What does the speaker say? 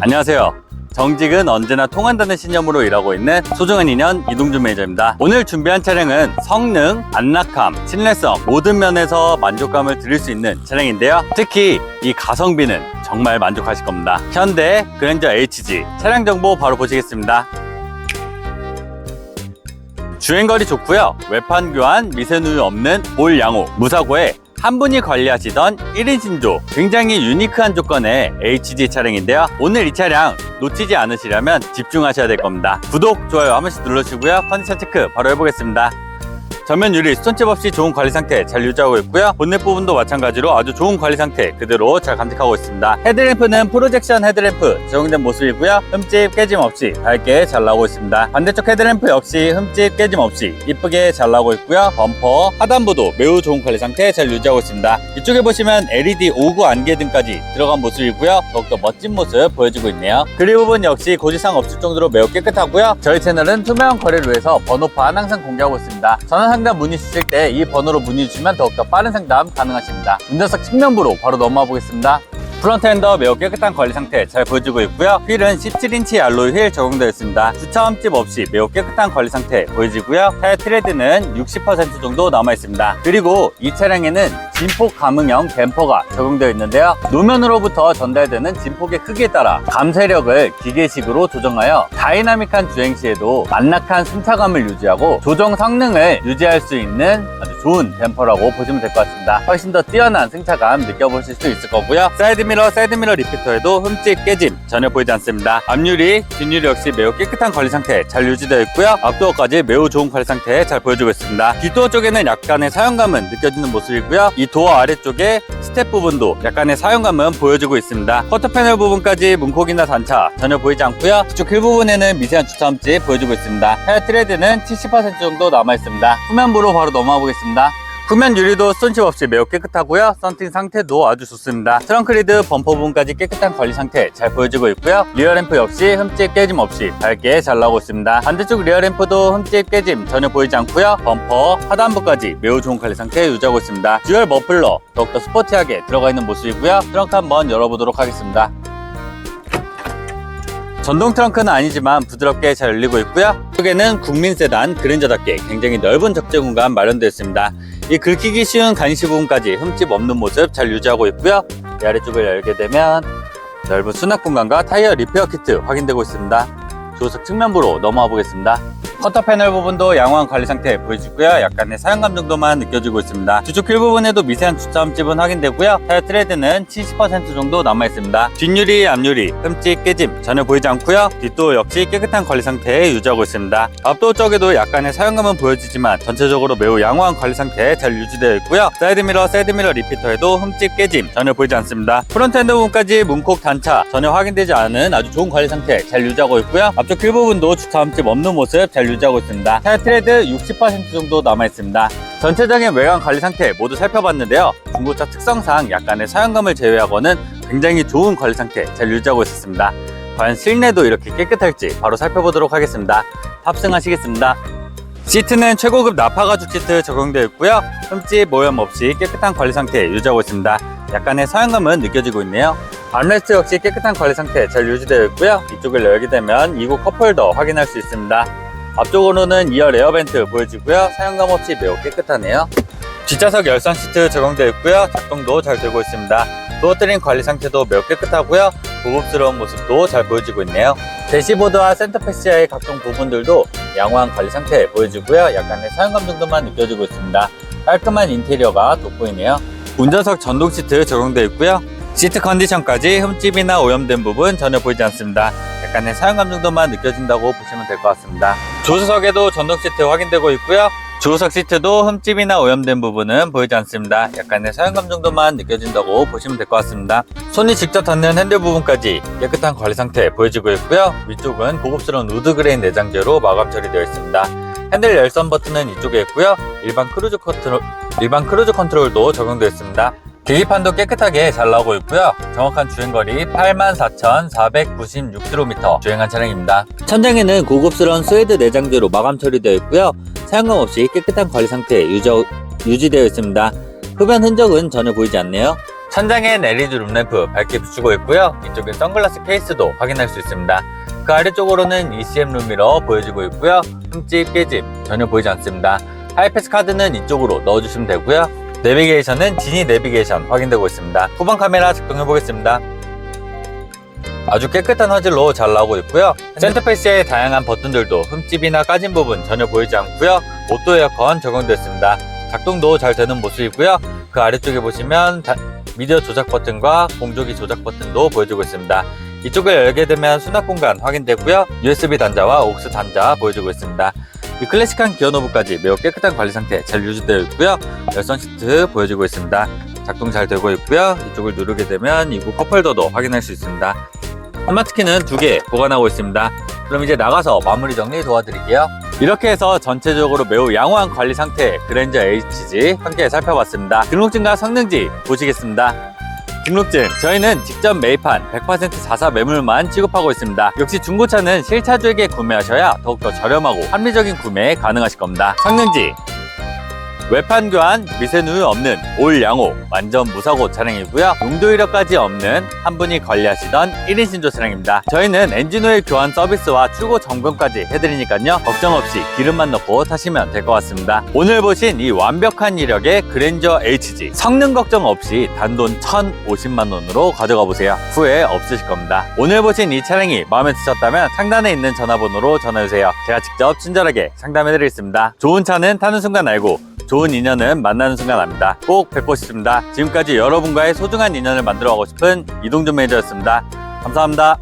안녕하세요. 정직은 언제나 통한다는 신념으로 일하고 있는 소중한 인연 이동준 매니저입니다. 오늘 준비한 차량은 성능, 안락함, 친례성 모든 면에서 만족감을 드릴 수 있는 차량인데요. 특히 이 가성비는 정말 만족하실 겁니다. 현대 그랜저 HG 차량 정보 바로 보시겠습니다. 주행거리 좋고요. 외판 교환, 미세누유 없는 올 양호, 무사고에 한 분이 관리하시던 1인 신조 굉장히 유니크한 조건의 HG 차량인데요. 오늘 이 차량 놓치지 않으시려면 집중하셔야 될 겁니다. 구독, 좋아요 한 번씩 눌러주시고요. 컨디션 체크 바로 해보겠습니다 전면 유리 스톤칩 없이 좋은 관리 상태 잘 유지하고 있고요. 본넷 부분도 마찬가지로 아주 좋은 관리 상태 그대로 잘 간직하고 있습니다. 헤드램프는 프로젝션 헤드램프 적용된 모습이고요. 흠집 깨짐 없이 밝게 잘 나오고 있습니다. 반대쪽 헤드램프 역시 흠집 깨짐 없이 이쁘게 잘 나오고 있고요. 범퍼 하단부도 매우 좋은 관리 상태 잘 유지하고 있습니다. 이쪽에 보시면 LED 5구 안개 등까지 들어간 모습이고요. 더욱더 멋진 모습 보여주고 있네요. 그릴 부분 역시 고지상 없을 정도로 매우 깨끗하고요. 저희 채널은 투명한 거래를 위해서 번호판 항상 공개하고 있습니다. 전화 상담 문의 주실 때 이 번호로 문의 주시면 더욱더 빠른 상담 가능하십니다 운전석 측면부로 바로 넘어가 보겠습니다 프론트 엔더 매우 깨끗한 관리 상태 잘 보여주고 있고요. 휠은 17인치 알로이 휠 적용되어 있습니다. 주차 흠집 없이 매우 깨끗한 관리 상태 보여지고요. 타이어 트레드는 60% 정도 남아 있습니다. 그리고 이 차량에는 진폭 감응형 댐퍼가 적용되어 있는데요. 노면으로부터 전달되는 진폭의 크기에 따라 감쇄력을 기계식으로 조정하여 다이나믹한 주행 시에도 안락한 승차감을 유지하고 조정 성능을 유지할 수 있는 아주 좋은 댐퍼라고 보시면 될 것 같습니다. 훨씬 더 뛰어난 승차감 느껴보실 수 있을 거고요. 사이드미러, 사이드미러 리피터에도 흠집, 깨짐 전혀 보이지 않습니다. 앞유리, 뒷유리 역시 매우 깨끗한 관리 상태 잘 유지되어 있고요. 앞도어까지 매우 좋은 관리 상태 잘 보여주고 있습니다. 뒷도어 쪽에는 약간의 사용감은 느껴지는 모습이고요. 이 도어 아래쪽에 스텝 부분도 약간의 사용감은 보여주고 있습니다. 커터 패널 부분까지 문콕이나 단차 전혀 보이지 않고요. 뒤쪽 휠 부분에는 미세한 주차 흠집 보여주고 있습니다. 타이어 트레드는 70% 정도 남아 있습니다. 후면부로 바로 넘어가 보겠습니다. 후면 유리도 스톤칩 없이 매우 깨끗하고요. 썬팅 상태도 아주 좋습니다. 트렁크 리드 범퍼 부분까지 깨끗한 관리 상태 잘 보여지고 있고요. 리어 램프 역시 흠집 깨짐 없이 밝게 잘 나오고 있습니다. 반대쪽 리어 램프도 흠집 깨짐 전혀 보이지 않고요. 범퍼 하단부까지 매우 좋은 관리 상태 유지하고 있습니다. 듀얼 머플러 더욱더 스포티하게 들어가 있는 모습이고요. 트렁크 한번 열어보도록 하겠습니다. 전동 트렁크는 아니지만 부드럽게 잘 열리고 있고요. 쪽에는 국민 세단 그랜저답게 굉장히 넓은 적재 공간 마련되어 있습니다. 이 긁히기 쉬운 간시 부분까지 흠집 없는 모습 잘 유지하고 있고요. 이 아래쪽을 열게 되면 넓은 수납 공간과 타이어 리페어 키트 확인되고 있습니다. 조수석 측면부로 넘어와 보겠습니다. 커터 패널 부분도 양호한 관리 상태 보여지고요. 약간의 사용감 정도만 느껴지고 있습니다. 뒤쪽 휠 부분에도 미세한 주차 흠집은 확인되고요. 타이어 트레드는 70% 정도 남아 있습니다. 뒷유리, 앞유리, 흠집, 깨짐 전혀 보이지 않고요. 뒷도 역시 깨끗한 관리 상태에 유지하고 있습니다. 앞도 쪽에도 약간의 사용감은 보여지지만 전체적으로 매우 양호한 관리 상태 잘 유지되어 있고요. 사이드미러, 사이드미러 리피터에도 흠집, 깨짐 전혀 보이지 않습니다. 프론트 핸드 부분까지 문콕 단차 전혀 확인되지 않은 아주 좋은 관리 상태 잘 유지하고 있고요. 앞쪽 휠 부분도 주차 흠집 없는 모습 잘 유지하고 있습니다. 타이어 트레드 60% 정도 남아 있습니다. 전체적인 외관 관리 상태 모두 살펴봤는데요. 중고차 특성상 약간의 사용감을 제외하고는 굉장히 좋은 관리 상태 잘 유지하고 있었습니다. 과연 실내도 이렇게 깨끗할지 바로 살펴보도록 하겠습니다. 탑승하시겠습니다. 시트는 최고급 나파 가죽 시트 적용되어 있고요. 흠집 모염 없이 깨끗한 관리 상태 유지하고 있습니다. 약간의 사용감은 느껴지고 있네요. 암레스트 역시 깨끗한 관리 상태 잘 유지되어 있고요. 이쪽을 열게 되면 이곳 컵홀더 확인할 수 있습니다. 앞쪽으로는 2열 에어벤트 보여지고요. 사용감 없이 매우 깨끗하네요. 뒷좌석 열선 시트 적용되어 있고요. 작동도 잘 되고 있습니다. 도어 트림 관리 상태도 매우 깨끗하고요. 고급스러운 모습도 잘 보여지고 있네요. 대시보드와 센터패시아의 각종 부분들도 양호한 관리 상태 보여지고요. 약간의 사용감 정도만 느껴지고 있습니다. 깔끔한 인테리어가 돋보이네요. 운전석 전동 시트 적용되어 있고요. 시트 컨디션까지 흠집이나 오염된 부분 전혀 보이지 않습니다. 약간의 사용감 정도만 느껴진다고 보시면 될 것 같습니다. 조수석에도 전동 시트 확인되고 있고요. 조수석 시트도 흠집이나 오염된 부분은 보이지 않습니다. 약간의 사용감 정도만 느껴진다고 보시면 될 것 같습니다. 손이 직접 닿는 핸들 부분까지 깨끗한 관리 상태 보여지고 있고요. 위쪽은 고급스러운 우드 그레인 내장재로 마감 처리되어 있습니다. 핸들 열선 버튼은 이쪽에 있고요. 일반 크루즈 컨트롤, 일반 크루즈 컨트롤도 적용되어 있습니다. 계기판도 깨끗하게 잘 나오고 있고요. 정확한 주행거리 84,496km 주행한 차량입니다. 천장에는 고급스러운 스웨드 내장재로 마감 처리되어 있고요. 사용감 없이 깨끗한 관리 상태 유저, 유지되어 있습니다. 흡연 흔적은 전혀 보이지 않네요. 천장엔 LED 룸램프 밝게 비추고 있고요. 이쪽에 선글라스 케이스도 확인할 수 있습니다. 그 아래쪽으로는 ECM 룸미러 보여지고 있고요. 흠집, 깨짐 전혀 보이지 않습니다. 하이패스 카드는 이쪽으로 넣어주시면 되고요. 내비게이션은 지니 내비게이션 확인되고 있습니다. 후방 카메라 작동해 보겠습니다. 아주 깨끗한 화질로 잘 나오고 있고요. 센터페이스의 다양한 버튼들도 흠집이나 까진 부분 전혀 보이지 않고요. 오토 에어컨 적용됐습니다. 작동도 잘 되는 모습이고요. 그 아래쪽에 보시면 다- 미디어 조작 버튼과 공조기 조작 버튼도 보여주고 있습니다. 이쪽을 열게 되면 수납 공간 확인되고요. USB 단자와 옥스 단자 보여주고 있습니다. 이 클래식한 기어 노브까지 매우 깨끗한 관리 상태 잘 유지되어 있고요. 열선 시트 보여주고 있습니다. 작동 잘 되고 있고요. 이쪽을 누르게 되면 이부 컵홀더도 확인할 수 있습니다. 스마트키는 두 개 보관하고 있습니다. 그럼 이제 나가서 마무리 정리 도와드릴게요. 이렇게 해서 전체적으로 매우 양호한 관리 상태의 그랜저 HG 함께 살펴봤습니다. 등록증과 성능지 보시겠습니다. 등록증 저희는 직접 매입한 100% 자사 매물만 취급하고 있습니다. 역시 중고차는 실차주에게 구매하셔야 더욱더 저렴하고 합리적인 구매 가능하실 겁니다. 성능지 외판 교환, 미세 누유 없는 올 양호, 완전 무사고 차량이고요. 용도 이력까지 없는 한 분이 관리하시던 1인 신조 차량입니다. 저희는 엔진 오일 교환 서비스와 출고 점검까지 해드리니까요. 걱정 없이 기름만 넣고 타시면 될 것 같습니다. 오늘 보신 이 완벽한 이력의 그랜저 HG 성능 걱정 없이 단돈 1,050만 원으로 가져가 보세요. 후회 없으실 겁니다. 오늘 보신 이 차량이 마음에 드셨다면 상단에 있는 전화번호로 전화주세요. 제가 직접 친절하게 상담해드리겠습니다. 좋은 차는 타는 순간 알고 좋은 인연은 만나는 순간 압니다. 꼭 뵙고 싶습니다. 지금까지 여러분과의 소중한 인연을 만들어 가고 싶은 이동준 매니저였습니다. 감사합니다.